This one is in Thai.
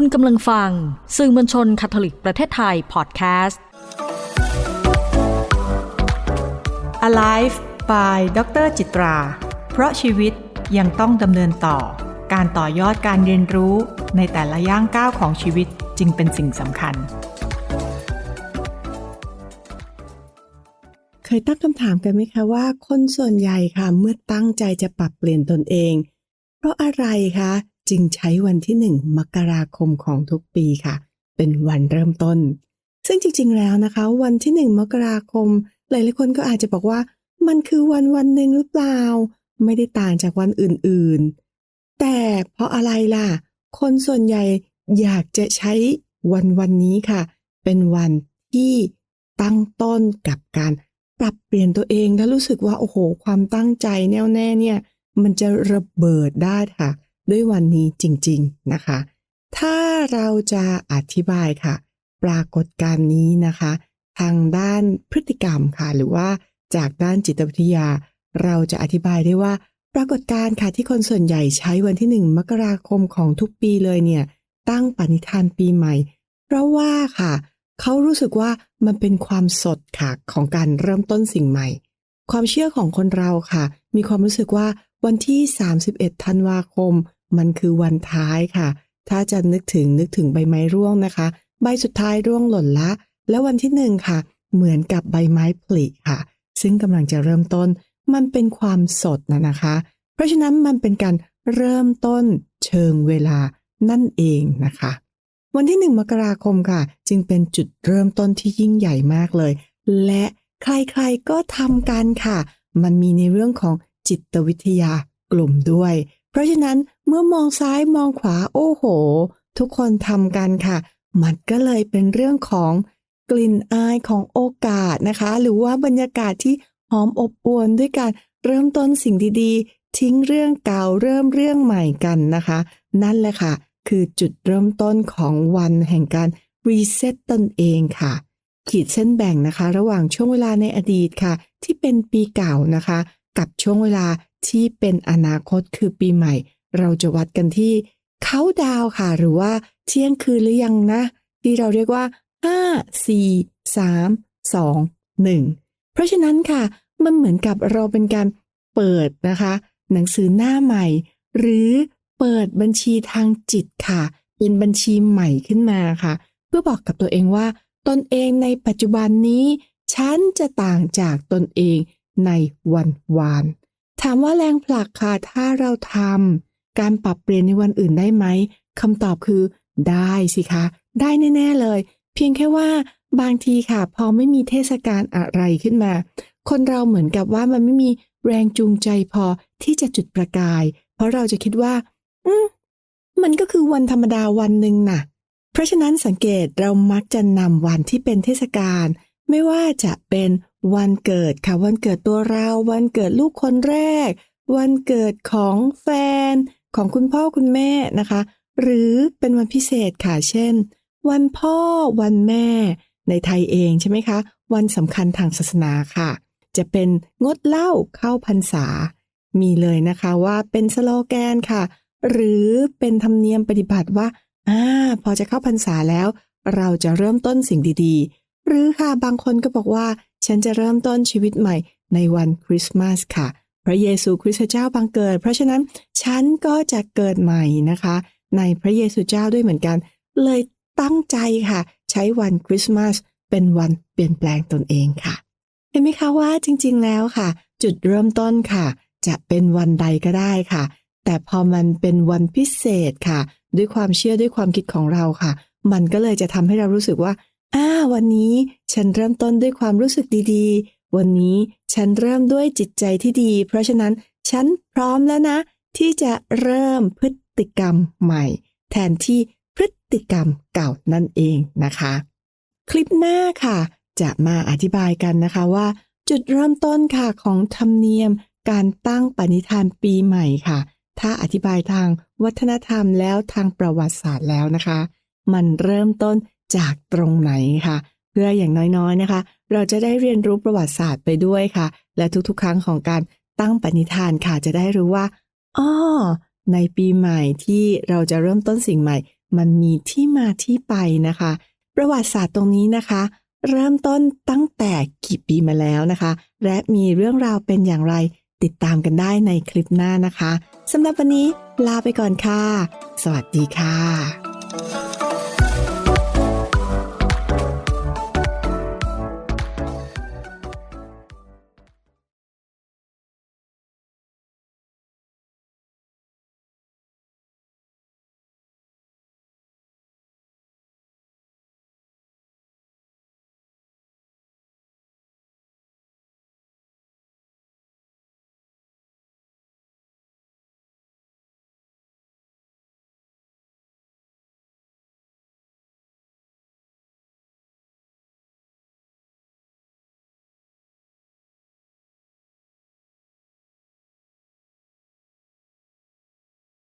คุณกำลังฟัง สื่อมวลชนคาทอลิกประเทศไทยพอดแคสต์ Alive by ดรจิตรา เพราะชีวิตยังต้องดำเนินต่อ การต่อยอดการเรียนรู้ในแต่ละย่างก้าวของชีวิตจึงเป็นสิ่งสำคัญ เคยตั้งคำถามกันไหมคะว่า คนส่วนใหญ่ค่ะเมื่อตั้งใจจะปรับเปลี่ยนตนเอง เพราะอะไรคะ จึงใช้วันที่หนึ่งมกราคมของทุกปีค่ะ เป็นวันเริ่มต้น ซึ่งจริงๆแล้วนะคะ วันที่หนึ่งมกราคม หลายๆคนก็อาจจะบอกว่า มันคือวันวันหนึ่งหรือเปล่า ไม่ได้ต่างจากวันอื่นๆ แต่เพราะอะไรล่ะ คนส่วนใหญ่อยากจะใช้วันวันนี้ค่ะ เป็นวันที่ตั้งต้นกับการปรับเปลี่ยนตัวเองแล้วรู้สึกว่าโอ้โห ความตั้งใจแน่วแน่เนี่ย มันจะระเบิดได้ค่ะ ด้วยวันนี้จริงๆนะคะ ถ้าเราจะอธิบายค่ะ ปรากฏการณ์นี้นะคะ ทางด้านพฤติกรรมค่ะ หรือว่าจากด้านจิตวิทยา เราจะอธิบายได้ว่า ปรากฏการณ์ค่ะที่คนส่วนใหญ่ใช้วันที่หนึ่งมกราคมของทุกปีเลยเนี่ย ตั้งปณิธานปีใหม่ เพราะว่าค่ะ เขารู้สึกว่ามันเป็นความสดค่ะของการเริ่มต้นสิ่งใหม่ ความเชื่อของคนเราค่ะ มีความรู้สึกว่าวันที่ 31 ธันวาคม มันคือวันท้ายค่ะ ถ้าจะนึกถึงนึกถึงใบไม้ร่วงนะคะ ใบสุดท้ายร่วงหล่นละ แล้ววันที่หนึ่งค่ะ เหมือนกับใบไม้ผลิค่ะ ซึ่งกำลังจะเริ่มต้น มันเป็นความสดนะนะคะ เพราะฉะนั้นมันเป็นการเริ่มต้นเชิงเวลานั่นเองนะคะ วันที่หนึ่งมกราคมค่ะ จึงเป็นจุดเริ่มต้นที่ยิ่งใหญ่มากเลย และใครๆก็ทำกันค่ะ มันมีในเรื่องของจิตวิทยากลุ่มด้วย ราะฉะนั้นเมื่อมองซ้ายมองขวาโอ้โห ทุกคนทำกันค่ะ มันก็เลยเป็นเรื่องของกลิ่นอายของโอกาสนะคะ หรือว่าบรรยากาศที่หอมอบอวลด้วยการเริ่มต้นสิ่งดีๆ ทิ้งเรื่องเก่าเริ่มเรื่องใหม่กันนะคะ นั่นแหละค่ะ คือจุดเริ่มต้นของวันแห่งการรีเซ็ตตนเองค่ะ ขีดเส้นแบ่งนะคะ ระหว่างช่วงเวลาในอดีตค่ะ ที่เป็นปีเก่านะคะ กับช่วงเวลา ที่เป็นอนาคตคือปีใหม่ เราจะวัดกันที่เขาดาวค่ะ หรือว่าเที่ยงคืนหรือยังนะ ที่เราเรียกว่า 5 4 3 2 1 เพราะฉะนั้นค่ะ มันเหมือนกับเราเป็นการเปิดนะคะ หนังสือหน้าใหม่ หรือเปิดบัญชีทางจิตค่ะ เป็นบัญชีใหม่ขึ้นมาค่ะ เพื่อบอกกับตัวเองว่า ตนเองในปัจจุบันนี้ ฉันจะต่างจากตนเองในวันวาน ถามว่าแรงผลักค่ะ ถ้าเราทำการปรับเปลี่ยนในวันอื่นได้ไหมคำตอบคือ ได้สิคะ ได้แน่ ๆเลย เพียงแค่ว่าบางทีค่ะ พอไม่มีเทศกาลอะไรขึ้นมา คนเราเหมือนกับว่ามันไม่มีแรงจูงใจพอที่จะจุดประกาย เพราะเราจะคิดว่า อืมมันก็คือวันธรรมดาวันหนึ่งน่ะ เพราะฉะนั้นสังเกตเรามักจะนำวันที่เป็นเทศกาลไม่ว่าจะเป็น วันเกิดค่ะ วันเกิดตัวเรา วันเกิดลูกคนแรก วันเกิดของแฟน ของคุณพ่อคุณแม่นะคะ หรือเป็นวันพิเศษค่ะ เช่น วันพ่อ วันแม่ ในไทยเองใช่ไหมคะ วันสำคัญทางศาสนาค่ะ จะเป็นงดเหล้าเข้าพรรษา มีเลยนะคะว่าเป็นสโลแกนค่ะ หรือเป็นธรรมเนียมปฏิบัติว่าอ่าพอจะเข้าพรรษาแล้ว เราจะเริ่มต้นสิ่งดีๆ หรือค่ะบางคนก็บอกว่า ฉันจะเริ่มต้นชีวิตใหม่ในวันคริสต์มาสค่ะ พระเยซูคริสต์เจ้าบังเกิด เพราะฉะนั้นฉันก็จะเกิดใหม่นะคะ ในพระเยซูเจ้าด้วยเหมือนกัน เลยตั้งใจค่ะ ใช้วันคริสต์มาสเป็นวันเปลี่ยนแปลงตนเองค่ะ เห็นไหมคะว่าจริงๆแล้วค่ะ จุดเริ่มต้นค่ะ จะเป็นวันใดก็ได้ค่ะ แต่พอมันเป็นวันพิเศษค่ะ ด้วยความเชื่อด้วยความคิดของเราค่ะ มันก็เลยจะทำให้เรารู้สึกว่า อ่าวันนี้ฉันเริ่มต้นด้วยความรู้สึกดีๆ วันนี้ฉันเริ่มด้วยจิตใจที่ดี เพราะฉะนั้นฉันพร้อมแล้วนะ ที่จะเริ่มพฤติกรรมใหม่ แทนที่พฤติกรรมเก่านั่นเองนะคะ คลิปหน้าค่ะ จะมาอธิบายกันนะคะว่า จุดเริ่มต้นค่ะของธรรมเนียมการตั้งปณิธานปีใหม่ค่ะ ถ้าอธิบายทางวัฒนธรรมแล้วทางประวัติศาสตร์แล้วนะคะ มันเริ่มต้น จากตรงไหนค่ะ เพื่ออย่างน้อยๆนะคะ เราจะได้เรียนรู้ประวัติศาสตร์ไปด้วยค่ะ และทุกๆ ครั้งของการตั้งปณิธานค่ะ จะได้รู้ว่าอ้อในปีใหม่ที่เราจะเริ่มต้นสิ่งใหม่ มันมีที่มาที่ไปนะคะ ประวัติศาสตร์ตรงนี้นะคะ เริ่มต้นตั้งแต่กี่ปีมาแล้วนะคะ และมีเรื่องราวเป็นอย่างไรติดตามกันได้ในคลิปหน้านะคะสำหรับวันนี้ลาไปก่อนค่ะ สวัสดีค่ะ